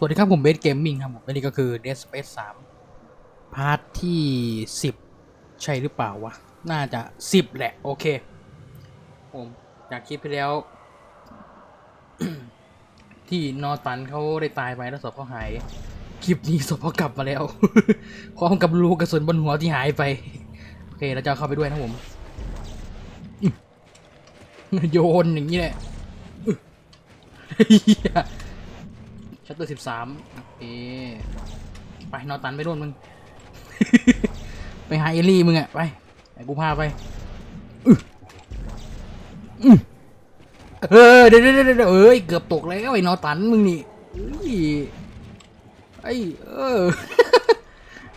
สวัสดีครับผมเบสเกมมิ่งครับผมและนี่ก็คือ Dead Space 3 พาร์ทที่ 10 ใช่หรือเปล่าวะ น่าจะ 10 แหละ โอเค ผมจากคลิปไปแล้ว ที่นอตันเขาได้ตายไปแล้วศพเขาหาย คลิปนี้ศพเขากลับมาแล้วพร้อมกับรูกระสุนบนหัวที่หายไป โอเคเราจะเข้าไปด้วยนะผม โยนอย่างนี้แหละ ชัตเตอร์สิบสามโอเคไปนอนตันไปโดนมึง ไปหาเอลลี่มึงอะไปไอ้กูพาไปอื้ออเออเดี๋ยวเดี๋ยวเดี๋ยวเอ้ยเกือบตกแล้วไอ้นอตันมึงนี่ไอ้เออ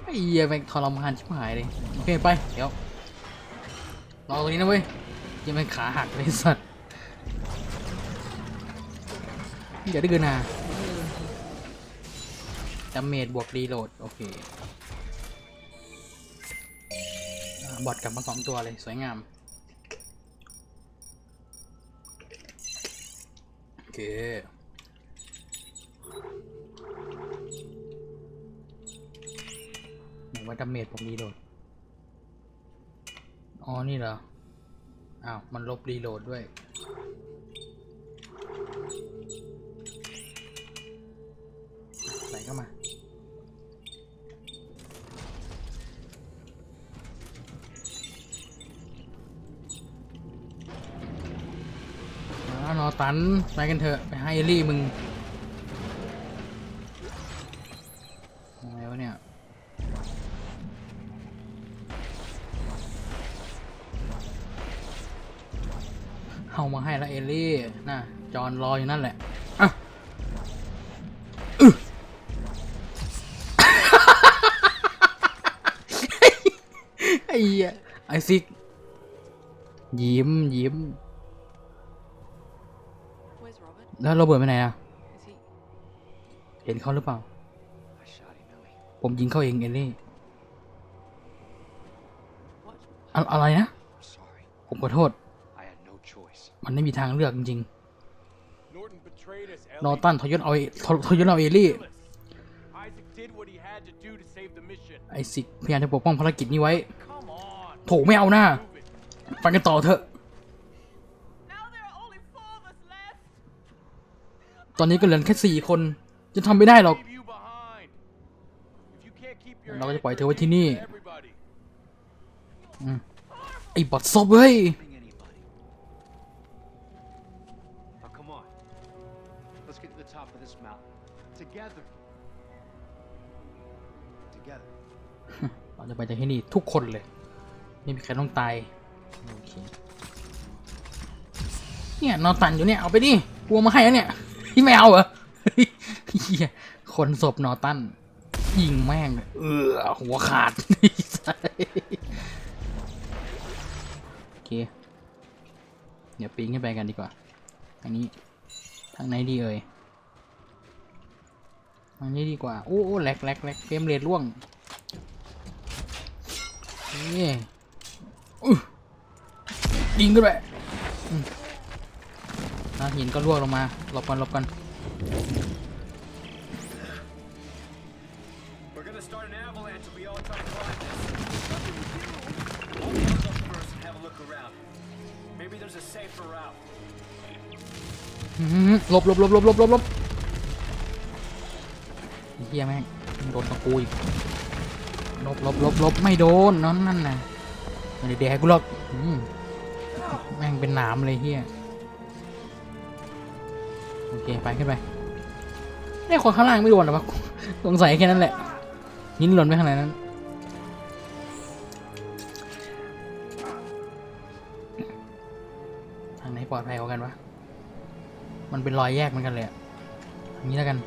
ไอ้เหี้ยแม่งทรมานชิบหายเลยโอเคไปเดี๋ยวรอตรงนี้นะเว้ยยังแม่งขาหักเลยสัตว์อย่าได้เกินนะ ดาเมจบวกรีโหลด โอเคอบอดกลับมาสองตัวเลยสวยงาม โอเคไหนว่าดาเมจผมรีโหลด อ๋อ นี่เหรอ อ้าว มันลบรีโหลดด้วยันไปกันเถอะ ไปให้เอลลี่มึงอะไรวะเนี่ย เอามาให้แล้วเอลลี่น่ะจอนรออยู่นั่นแหละอะไอ้เหี้ไอซิกยิ้มยิ้ม Where's Robert? แล้วโรเบิร์ตไปไหนอะ Is he? เห็นเขาหรือเปล่า I shot him, Ellie. ผมยิงเขาเองเอลลี่ What? อะอะไรนะ I'm sorry. ผมขอโทษ I had no choice. มันไม่มีทางเลือกจริง Norton betrayed us, ๆ Ellie. นอตันทยศเอาททยศเอาเอลลี่ Isaac did what he had to do to save the mission. ไอซิกพยายามจะปกป้องภารกิจนี้ไว้ Come on. โถไม่เอาหน้า Prove it. ไปกันต่อเถอะ ตอนนี้ก็เหลือแค่สี่คน จะทำไม่ได้หรอก Leave you behind. If you can't keep your เราก็จะ head, ปล่อยเธอ we're ไว้ที่นี่ gonna everybody. อืมไอ้บอดซบเว้ย Bring anybody. Now come on. Let's get to the top of this mountain. Together. Together. เราจะไปจากที่นี่ทุกคนเลย ไม่มีใครต้องตายโอเคเนี่ยนอนตันอยู่เนี่ย เอาไปดิกลัวมาให้แล้วเนี่ย พี่ไม่เอาเหรอเฮียคนศพนอตันยิงแม่ง เออหัวขาดโอเค เดี๋ยวปีนขึ้นไปกันดีกว่าอันนี้ ทางไหนดีเอ่ยทางนี้ดีกว่า โอ้โอ้แหลกแหลกแหลกเฟรมเรทร่วงนี่ยิงกันไป อืมแล้วหินก็ล่วงลงมาหลบกันหลบกัน We're gonna start an avalanche if we all try to climb this. I'll climb up first and have a look around. Maybe there's a safer route. อื้อหือหลบหลบหลบหลบหลบหลบหลบไอ้เฮียแม่งโดนตะกูอีกหลบหลบหลบหลบไม่โดนนั่นนั่นน่ะไม่ได้แดกกูหรอกอืมแม่งเป็นหนามเลยเฮีย โอเคไปขึ้นไปเนี่ยคนข้างล่างไม่โดนหรอวะสงสัยแค่นั้นแหละหินหล่นไปข้างในนั้นทางไหนปลอดภัยกว่ากันวะมันเป็นรอยแยกเหมือนกันเลยอะอย่างนี้แล้วกัน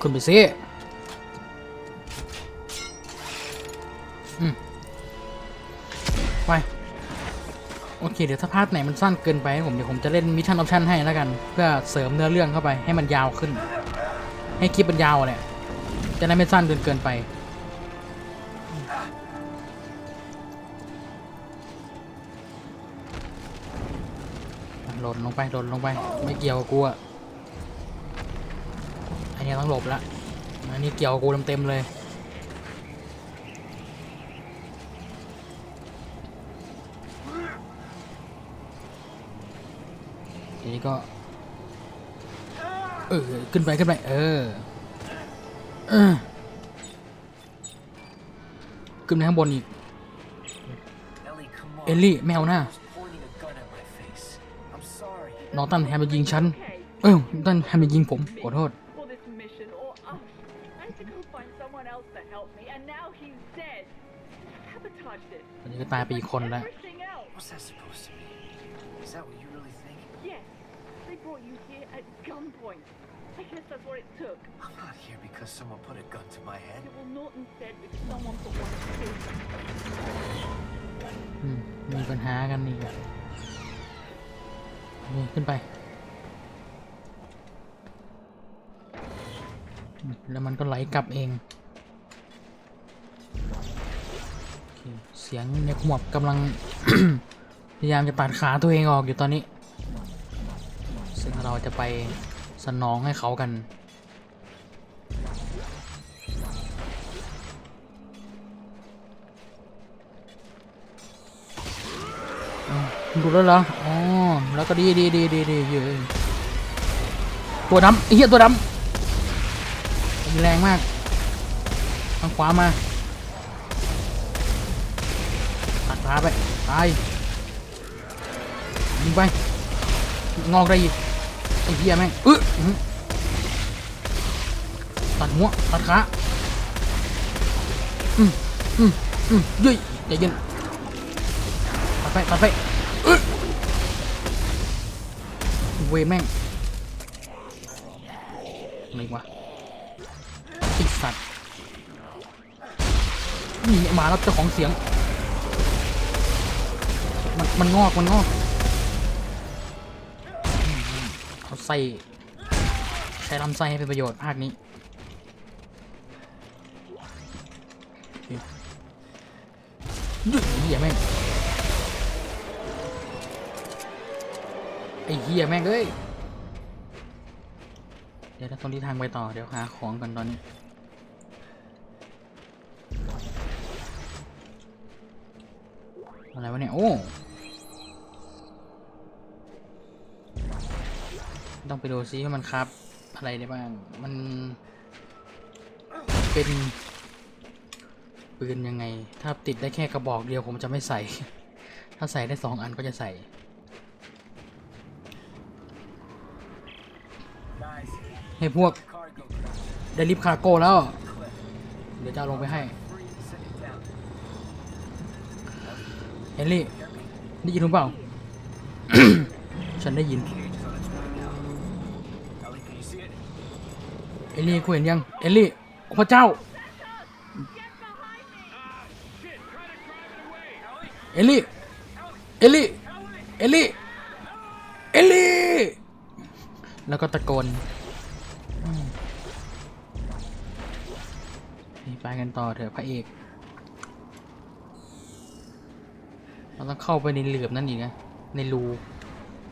คุณไปซิอืมไป โอเค เดี๋ยวถ้าพาร์ทไหนมันสั้นเกินไปผมเดี๋ยวผมจะเล่นมิชชั่นออปชั่นให้แล้วกัน เพื่อเสริมเนื้อเรื่องเข้าไปให้มันยาวขึ้น ให้คลิปมันยาวแหละจะได้ไม่สั้นจนเกินไปหล่นลงไปหล่นลงไป ไม่เกี่ยวกับกูอะอันนี้ต้องหลบละอันนี้เกี่ยวกับกูเต็มๆเลยี้ก็ เออ ขึ้นไปขึ้นไป เออ เออ ขึ้นไปข้างบนอีก เอลลี่แมวหน้านอตันแฮมไปยิงฉัน เอ้ยตันแฮมไปยิงผม ขอโทษ อันนี้ก็ตายไปอีกคนแล้ว gunpoint. I guess that's what it took. I'm not here because someone put a gun to my head. It will not instead because someone put one to you. อืมมีปัญหากันนี่อะนี่ขึ้นไปอืมแล้วมันก็ไหลกลับเองโอเคเสียงในขมวบกำลัง พยายามจะตัดขาตัวเองออกอยู่ตอนนี้ ซึ่งเราจะไป สนองให้เขากัน ดูแล้วเหรออ๋อ แล้วก็ดีดีดีดีดีเยอะตัวดำเหี้ยตัวดำมีแรงมากทางขวามาตัดขาไปตายยิงไป งอกได้อีก อ้เหี้ยแม่งอึอตัดหัวตัดขาอืมอืมอืมเย้ยใจเย็นตัดไปตัดไปอึเวแม่งอะไรวะไอสัตว์นี่มาแล้วเจ้าของเสียง มันมันงอกมันงอก เขาใส่ใช้ลำไส้ให้เป็นประโยชน์ภาคนี้โอเคเหี้ยแม่งไอ้เหี้ยแม่งเอ้ยเดี๋ยวถ้าตรงนี้ทางไปต่อเดี๋ยวหาของกันตอนนี้อะไรวะเนี่ย โอ้ ต้องไปดูซิว่ามันครับ อะไรได้บ้าง มันเป็นปืนยังไง ถ้าติดได้แค่กระบอกเดียวผมจะไม่ใส่ ถ้าใส่ได้สองอันก็จะใส่ให้พวกได้ลิฟต์คาร์โก้แล้ว เดี๋ยวจะลงไปให้เฮนรี่ได้ยินหรือเปล่า ฉันได้ยิน เอลลี่กูเห็นยัง เอลลี่พระเจ้า เอลลี่ เอลลี่ เอลลี่ เอลลี่ แล้วก็ตะโกนไปกันต่อเถอะพระเอก เราต้องเข้าไปในเหลือบนั่นอีกนะ ในรู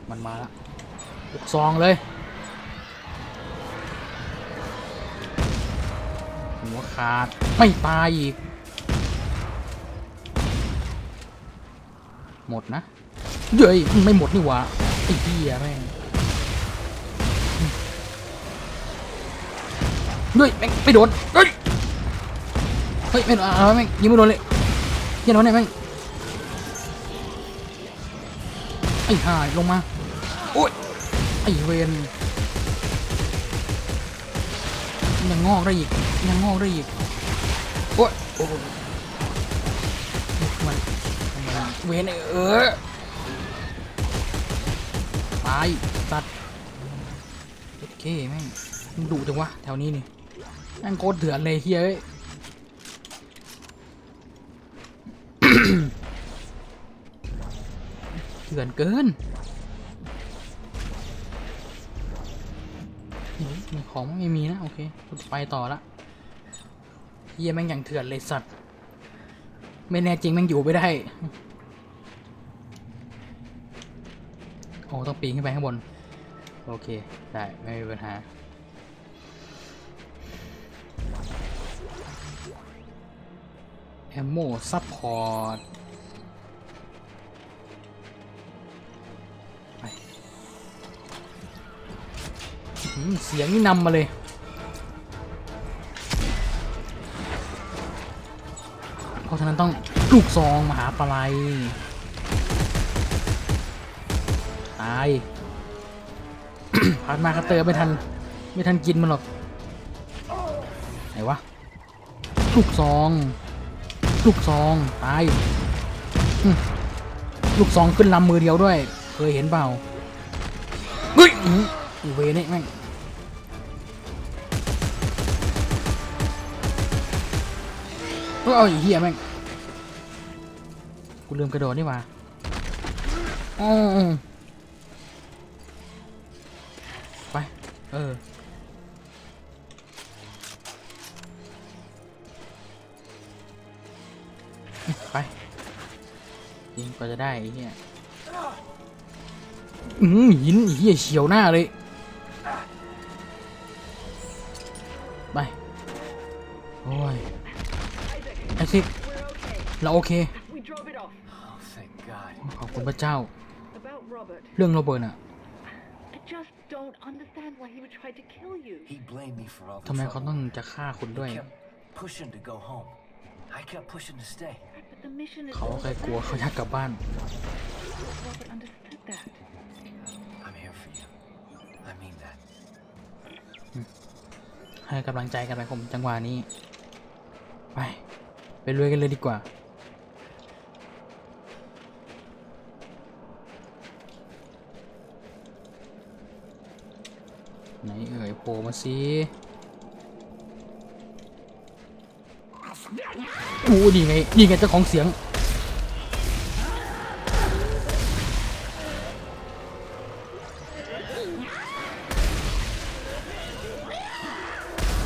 มันมาละบุกซองเลย ขาด ไม่ตายอีก หมดนะ เย้ยไม่หมดนี่หว่าไอ้เหี้ยแม่งเฮ้ยแม่งไม่โดน เฮ้ย เฮ้ยไม่โดนอ่าแม่งยิงไม่โดนเลยเหี้ยันวะเนี่ยแม่งไอ้ห่าลงมาโอ้ยไอ้เวนยังงอกได้อีก ยังงอกได้อีกโอ้ยโอ้มันเวนเออตายตัดโอเคแม่งมันดุจังวะแถวนี้นี่แม่งโคตรเถื่อนเลยเฮ้ยเอ้ยเถื่อนเกินของไม่มีนะ โอเค ไปต่อละ เฮียแม่งอย่างเถื่อนเลยสัตว์ไม่แน่จริงแม่งอยู่ไม่ได้ โอ้ต้องปีนขึ้นไปข้างบน โอเค ได้ไม่มีปัญหาแอมโมซัพพอร์ตเสียงนี่นำมาเลย เพราะฉะนั้นต้องลูกซองมหาปลายตายผ่านมาคัตเตอร์ไม่ทัน ไม่ทันกินมันหรอกไหนวะลูกซองลูกซองตายลูกซองขึ้นลำมือเดียวด้วย เคยเห็นเปล่าเฮ้ยอีเวนี่แม่ง เฮ้ยเอาไอีเหี้ยแม่ง กูลืมกระโดดนี่หว่าอ๋อไป เออ ไป ยิงกว่าจะได้ไอ้เหี้ยอืมหินไอ้เหี้ยเฉียวหน้าเลย ไป โอ้ย ไอ้สิ We're okay. เราโอเค We drove it off. Oh, thank God. ขอบคุณพระเจ้า About Robert. เรื่องโรเบิร์ตอะ I just don't understand why he would try to kill you. He blamed me for all the ทำไมเขา trouble. ต้องจะฆ่าคุณด้วย He kept pushing to go home. I kept pushing to stay. But the mission is เขา all แค่ that กลัวเขาอยากกลับบ้าน matters. Robert understood that. I'm here for you. I mean that. ให้กำลังใจกันไปผมจังหวะนี้ ไปไป รวยกันเลยดีกว่า ไหนเอ่ยโผล่มาสิอู้นี่ไงนี่ไงเจ้าของเสียง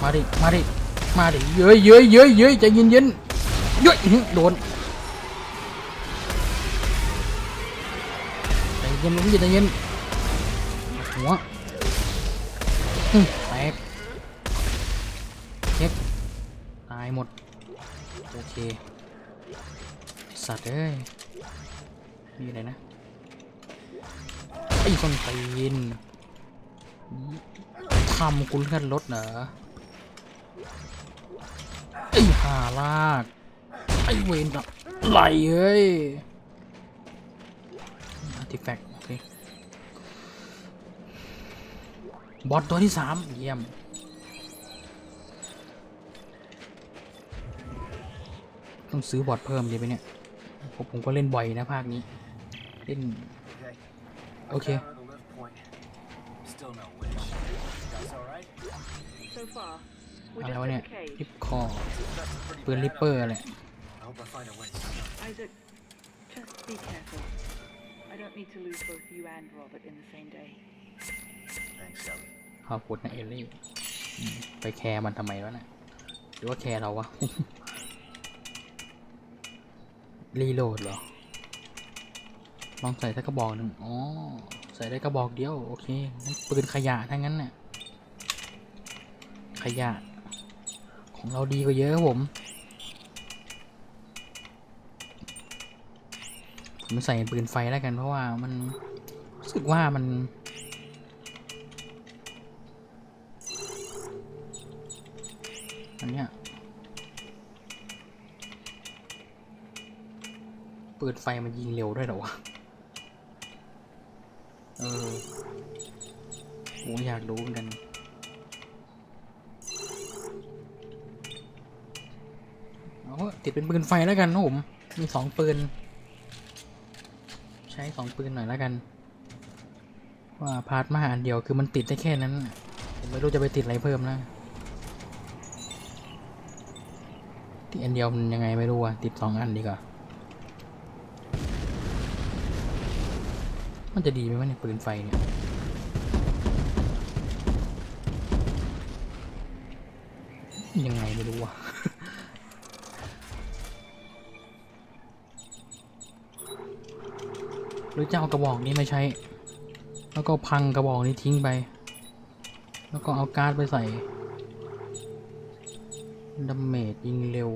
มาดิ มาดิ มาดิ เย้ยเย้ยเย้ยเย้ยใจเย็นเย็น ย้อื้อหือโดนใจเย็นลูกพี่ใจเย็นหัวแตกเช็คตายหมด โอเค สัตว์เอ้ยมีอะไรนะไอ้คนตีนทำกูเลื่อนรถเหรอไอ้ห่าลาก ไอ้เวนอะไหลเอ้ยอาร์ติแฟกต์โอเคบอสตัวที่สามเยี่ยมต้องซื้อบอทเพิ่มดีไหมเนี่ยผมผมก็เล่นบ่อยนะภาคนี้ เล่น Okay. Okay. Down to the lift point. Still no witch. That's all right. So far, we're อะไร just วะ at เนี่ย the cave. ริปคอ That's a pretty ปืน bad ริปเปอร์แหละ I hope I find a way soon. Isaac, just be careful. I don't need to lose both you and Robert in the same day. Thanks, Ellie. ขอบคุณนะเอลลี่อืมไปแคร์มันทำไมวะน่ะหรือว่าแคร์เราวะ รีโหลดเหรอ ลองใส่สักกระบอกหนึ่งอ๋อ ใส่ได้กระบอกเดียว โอเคงั้นปืนขยะทั้งนั้นน่ะ ขยะ ของเราดีกว่าเยอะครับผม ผมใส่ปืนไฟแล้วกันเพราะว่ามันรู้สึกว่ามัน อันเนี้ยปืนไฟมันยิงเร็วด้วยเหรอวะ เออโหอยากรู้เหมือนกันเอาติดเป็นปืนไฟแล้วกันนะผม มีสองปืน ใช้สองปืนหน่อยแล้วกัน ว่าพาร์ทมาอันเดียวคือมันติดได้แค่นั้นผมไม่รู้จะไปติดอะไรเพิ่มนะติดอันเดียวมันยังไงไม่รู้อะติดสองอันดีกว่ามันจะดีไหมวะเนี่ยปืนไฟเนี่ยยังไงไม่รู้อะ หรือจะเอากระบอกนี้มาใช้ แล้วก็พังกระบอกนี้ทิ้งไป แล้วก็เอาการ์ดไปใส่ดาเมจยิงเร็ว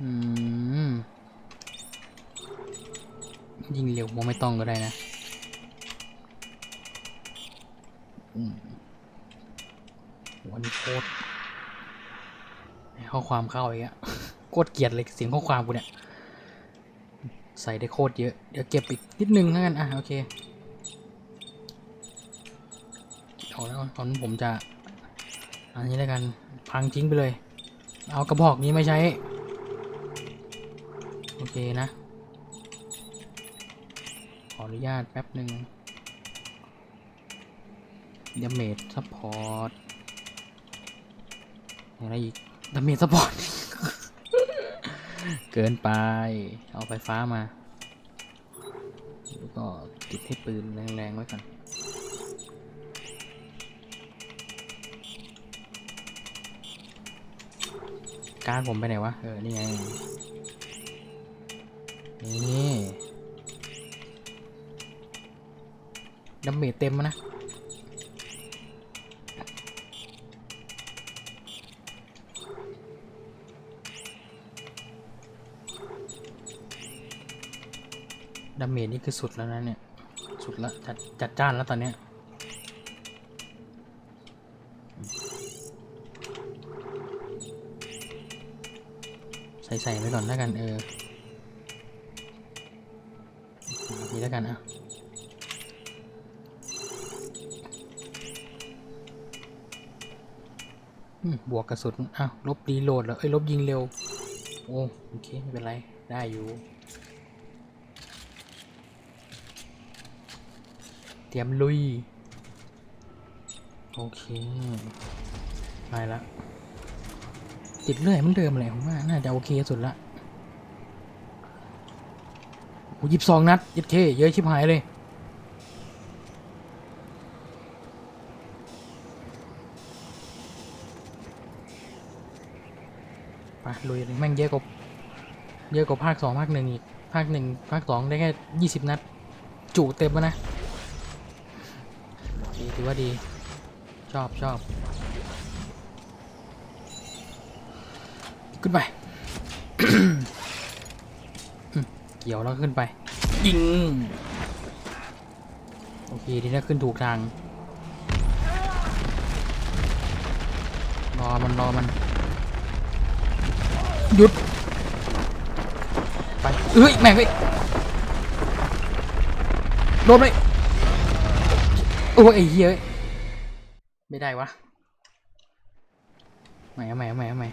อืมยิงเร็วผมไม่ต้องก็ได้นะอืมวันโคตร ข้อความเข้าอีกอะโคตรเกลียดเลยเสียงข้อความกูเนี่ย ใส่ได้โคตรเยอะ เดี๋ยวเก็บอีกนิดนึงแล้วกันอะโอเคเอาแล้วตอนผมจะ อันนี้แล้วกันพังทิ้งไปเลย เอากระบอกนี้ไม่ใช้ โอเคนะ ขออนุญาตแป๊บหนึ่งดาเมจซัพพอร์ตอะไรอีก ดาเมจซัพพอร์ตเกินไป เอาไฟฟ้ามา แล้วก็ติดให้ปืนแรงๆไว้ก่อนการผมไปไหนวะ เออ นี่ไง นี่ดาเมจเต็มนะาเมจนี่คือสุดแล้วนะเนี่ย สุดละจัดจัดจ้านแล้วตอนเนี้ยใส่ใส่ไว้ก่อนแล้วกันเออนี่แล้วกันอะบวกกระสุนอ้าวลบรีโหลดแล้วเอ้ยลบยิงเร็ว โอ้โอเค ไม่เป็นไร ได้อยู่ ตรียมลุย โอเค ไปละ ติดเรื่อยเหมันเดิมเลยผมว่า น่าจะโอเคสุดละโอ้ยิบสองนัดยัดเค เยอะชิบหายเลย ไปลุยเลยแม่งเยอะกว่าเยอะกว่าภาคสองภาคหนึ่งอีก ภาคหนึ่งภาคสองได้แค่ยี่สิบนัด จุเต็มแล้วนะ อว่าดี ชอบชอบขึ้นไปอืมเกี่ยวแล้วขึ้นไป ยิง โอเค ทีนี้ขึ้นถูกทาง รอมันรอมัน หยุด ไปเอ้ย แม่งเอ้ยโดนเลย โอ้ยไอ้เหี้ยอ้ยไม่ได้วะใหม่เอาใหม่เอาใหม่เอาใหม่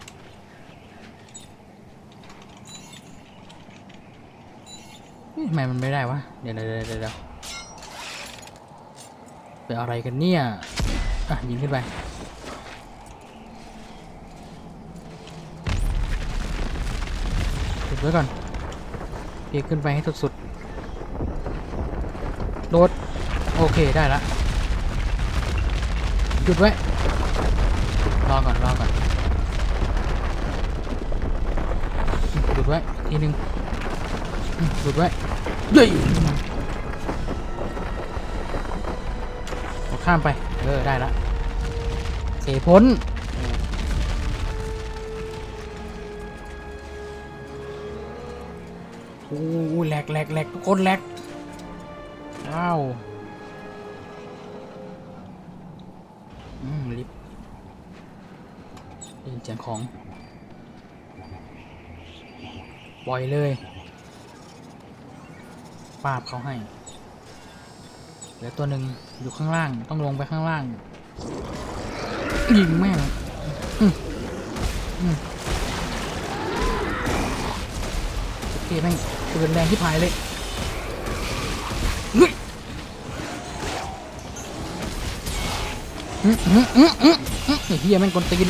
ทำไมมันไม่ได้วะเดี๋ยวเดี๋ยวเดี๋ยวเดี๋ยวเป็นอะไรกันเนี่ย อะ ยิงขึ้นไปจุดไว้ก่อนเพียขึ้นไปให้สุดๆโดดโอเคได้ละ หยุดไว้ รอก่อน รอก่อนหยุดไว้ ทีหนึ่งหยุดไว้เย้ยข้ามไป เออ ได้ละเสพ้นโอ้โหแหลกแหลกแหลกทุกคนแหลกว้าว อืม ลิฟต์ เสียงของปล่อยเลยปาบเขาให้เหลือตัวหนึ่งอยู่ข้างล่างต้องลงไปข้างล่างยิงแม่งอืมอืมโอเคแม่งปืนแรงที่พายเลยเฮ้ยอืมอืมอืมอืมอืมไอ้เฮียแม่งกลตีน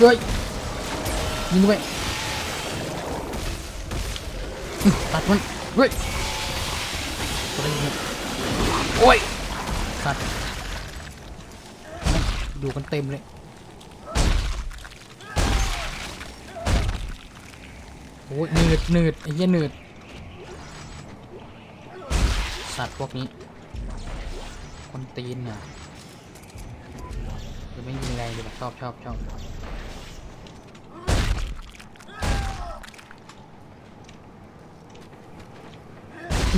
เอ้ยยิงด้วยตัดมันเฮ้ยโอ้ยสัตว์ดูกันเต็มเลยโอ้ยหนืดหนืดไอ้เหี้ยหนืดสัตว์พวกนี้ คนตีนเนี่ะจะไม่ยิงไรเลยแบบชอบชอบชอบ โอ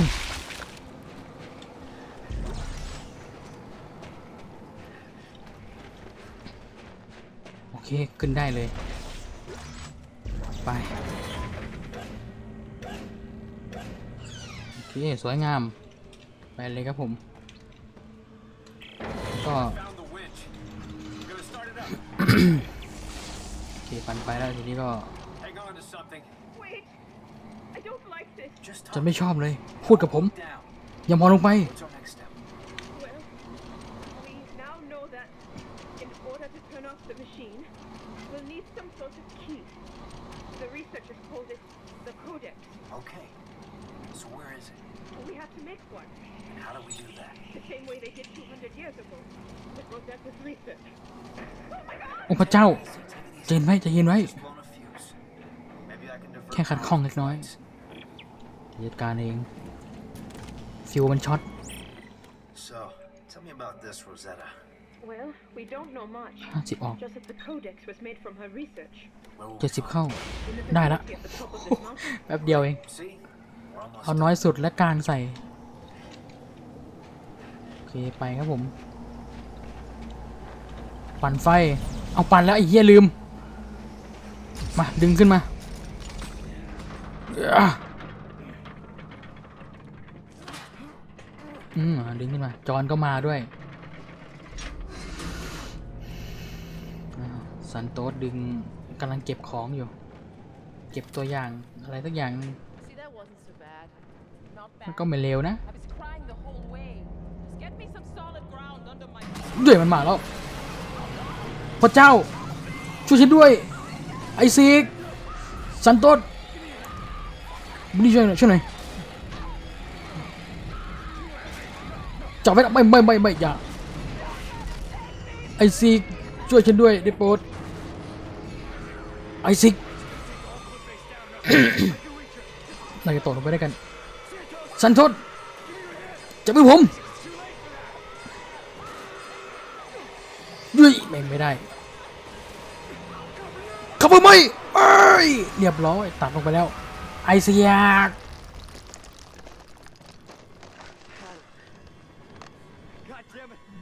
เค ขึ้นได้เลย ไป โอเค สวยงาม ไปเลยครับผม ก็ Found the winch. I'm gonna start it up. โอเคปันไปแล้วทีนี้ก็ Hang on to something. Wait! I don't like this. Just จะ talk ไม่ชอบเลย พูดกับผม down. อย่ามองลงไป What's our next step? Well, we now know that in order to turn off the machine, we'll need some sort of key. The researchers called it the Codex. Okay. So where is it? We have to make one, And how do we do that? the same way they did 200 years ago. The Rosetta research. Oh my god! โอ้พระเจ้าใจเย็นไว้ใจเย็นไว้ Just blown a fuse. Maybe I can divert แค่ขัดข้องเล็กน้อย power lines. จัดการเอง ฟิวมันช็อต So, tell me about this, Rosetta. Well, we don't know much. 50ออก Just that the Codex was made from her research. Where will we 70 find เข้า In the ได้ละ facility at the top of this mountain. แป๊บเดียวเอง it? See? We're almost เอาน้อยสุดและกลางใส่ โอเค ไปครับผม ปั่นไฟ เอาปั่นแล้วไอ้เหี้ยลืม มา ดึงขึ้นมาอะ อืมอะดึงขึ้นมา จอนก็มาด้วยอ่าซันโต๊ดดึงกำลังเก็บของอยู่ เก็บตัวอย่างอะไรสักอย่างหนึ่ง See, that wasn't so bad. Not มัน bad. ก็ไม่เลวนะ I was crying the whole way. Just get me some solid ground under my เด้วยมันมาแล้ว พระเจ้า ช่วยฉันด้วย ไอซีกสันโตษบุนี่ช่วยหน่อยช่วยหน่อย จับไว้นะไม่ไม่ไม่ไม่อย่าไอซีช่วยฉันด้วยได้โปรดไอซิกเราจะตกลงไปได้วยกัน สันโทษจับมือผมยุยไม่ไม่ได้ขับมือไม่เอ้ยเรียบร้อยตัดลงไปแล้ว ไอเสียก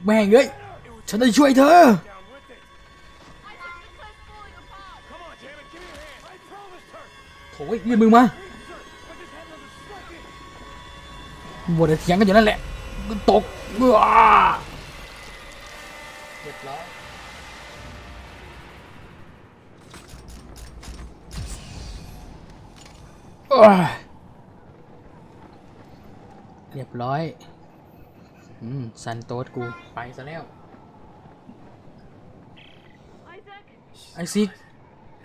แม่งเอ้ยฉันจะช่วยเธอ โถ่ยืนมือมาบวดเถียงกันอยู่นั่นแหละมันตกเบื่อเจ็บแล้วเรียบร้อย อืมซันโต๊ดกูไปซะแล้ว Isaac! ไอซิก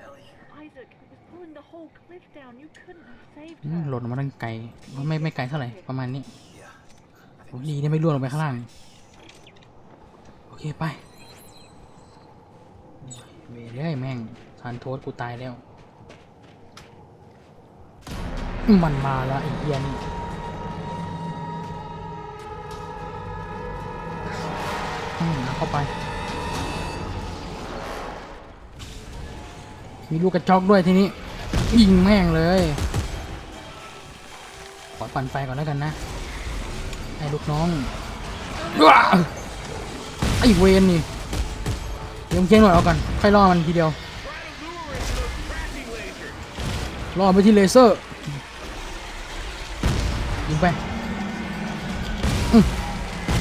Ellie. Isaac, it was pulling the whole cliff down. You couldn't have saved อืม her. หล่นมาตั้งไกลไม่ไม่ไกลเท่าไหร่ประมาณนี้ Yeah. I โอ้ think ดีนี่ไม่ร่วงลงไปข้างล่างโอเคไปเว้ยเอ้ยแม่งทานโทษกูตายแล้ว มันมาแล้วไอ้เหี้ยนี่ เข้าไป มีลูกกระจอกด้วยทีนี้ ยิงแม่งเลย ขอปั่นไฟก่อนแล้วกันนะ ไอ้ลูกน้องว้าไอ้เวนนี่เดี๋ยวมึงเจ๊งหน่อยเอากันค่อยล่อมันทีเดียวล่อไปที่เลเซอร์ยิงไป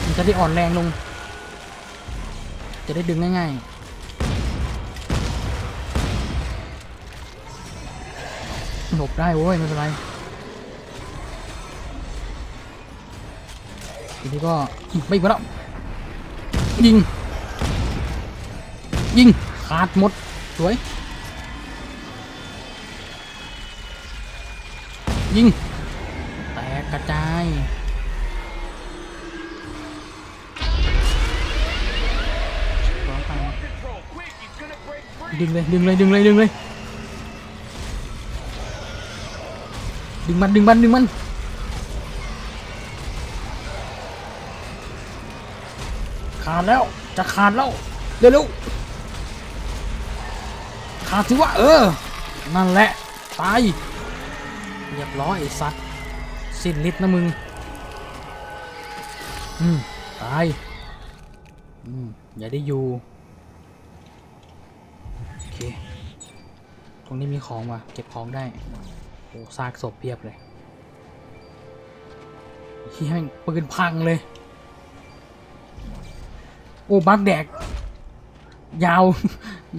มันจะได้อ่อนแรงลง จะได้ดึงง่ายๆหลบได้โว้ยไม่เป็นไรทีนี้ก็ไม่อีกแล้วยิง ยิงขาดหมด สวย ยิง แตกกระจาย ดึงเลยดึงเลยดึงเลยดึงเลยดึงมันดึงมันดึงมันขาดแล้วจะขาดแล้วเร็วๆขาดสิวะเออ นั่นแหละตายเรียบร้อยไอ้สัตว์สิ้นฤทธิ์นะมึงอืมตายอืมอย่าได้อยู่ โอเค ตรงนี้มีของว่ะ เก็บของได้ โอ้ซากศพเพียบเลยที่แม่งปืนพังเลย โอ้บักแดก ยาว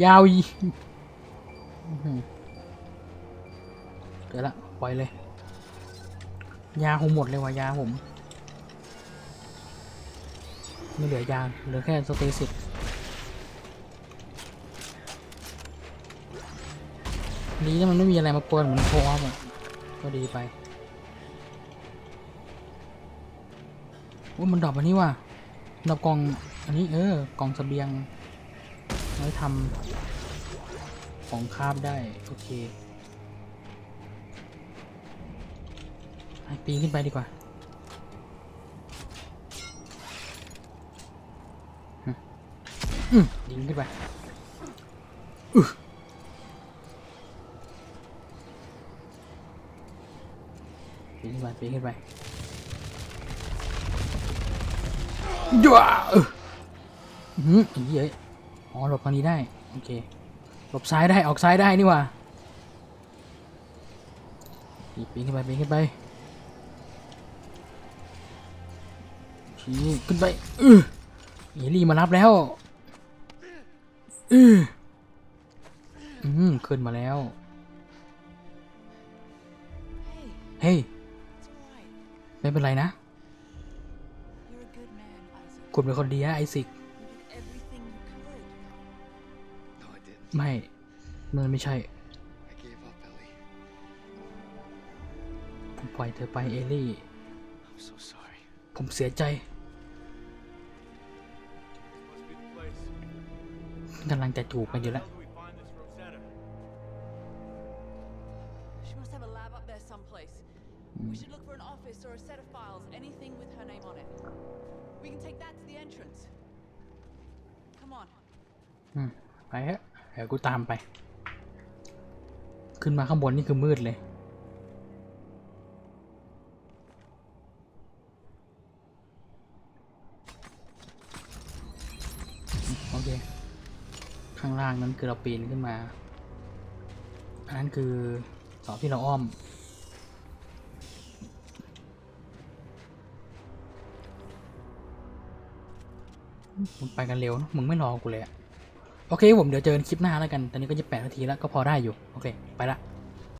ยาวอีกเดี๋ยวละปล่อยเลย ยาผมหมดเลยว่ะยาผม ไม่เหลือยาเหลือแค่สเตซิต ดีนะมันไม่มีอะไรมากวนเหมือนโคอมอะก็ดีไปว่ามันดรอปอันนี้ว่ะดรอปกล่องอันนี้เออกล่องเสบียงไว้ทำของคาบได้โอเคปีนขึ้นไปดีกว่าอืมยิงขึ้นไป ปีนขึ้นไปปีนขึ้นไปยัวเอออื้อหือไอ้เหี้ยอ๋อหลบทางนี้ได้ โอเค หลบซ้ายได้ออกซ้ายได้นี่หว่าปีนขึ้นไปปีนขึ้นไปชี้ขึ้นไปอือเอลี่มารับแล้วอืออืมขึ้นมาแล้ว Hey, เฮ้ย it's alright. ไม่เป็นไรนะ คุณเป็นคนดีนะไอซิก ไม่มันไม่ใช่ ผมปล่อยเธอไปเอลี่ ผมเสียใจกำลังจะถูกกันอยู่แล้ว ฮะเดี๋ยวกูตามไป ขึ้นมาข้างบนนี่คือมืดเลย โอเค ข้างล่างนั้นคือเราปีนขึ้นมา อันนั้นคือเสาที่เราอ้อมมึงไปกันเร็วนะมึงไม่รอกูเลยอะ โอเคผมเดี๋ยวเจอกันคลิปหน้าแล้วกัน ตอนนี้ก็จะแปดนาทีแล้วก็พอได้อยู่ โอเค ไปละ